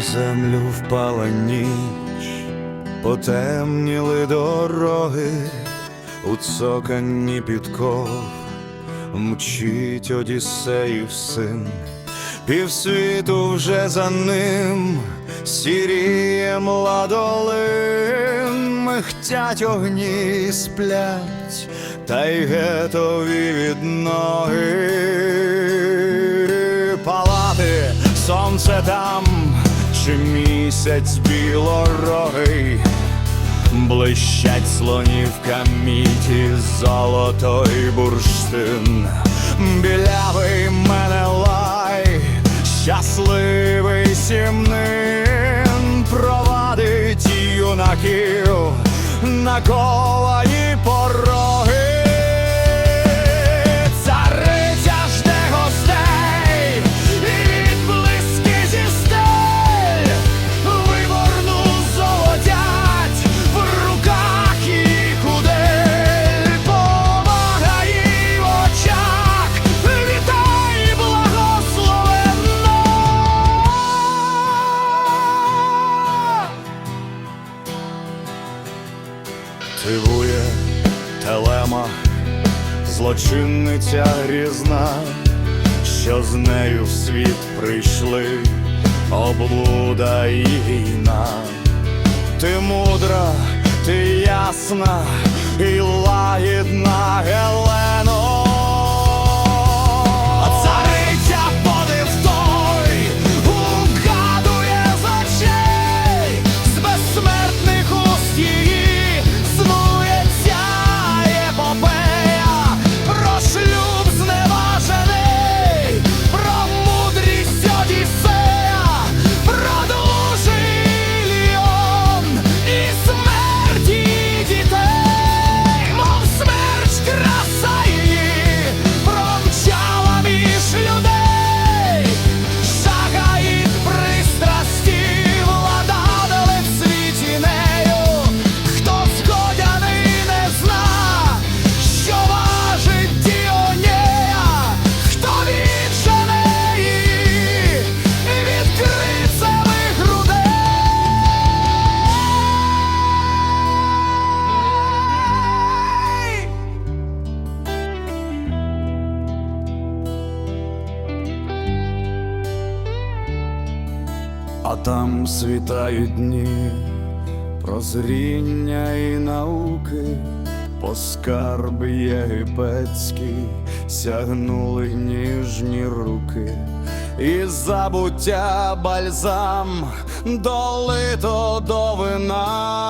Землю впала ніч, потемніли дороги, у цоканні підков мчить Одіссеїв син, півсвіту вже за ним сіріє младолин, михтять огні і сплять, та й гетові від ноги. Палати, сонце там, чи місяць білорогий, блищать слонівка міті, золото й бурштин, білявий мене лай, щасливий сімнин, провадить юнаків на ковані Тивує телема, злочинниця грізна, що з нею в світ прийшли облуда і війна. Ти мудра, ти ясна і лагідна Гелено. а там світають дні прозріння і науки, по скарб єгипетський сягнули ніжні руки, і забуття бальзам долито до вина.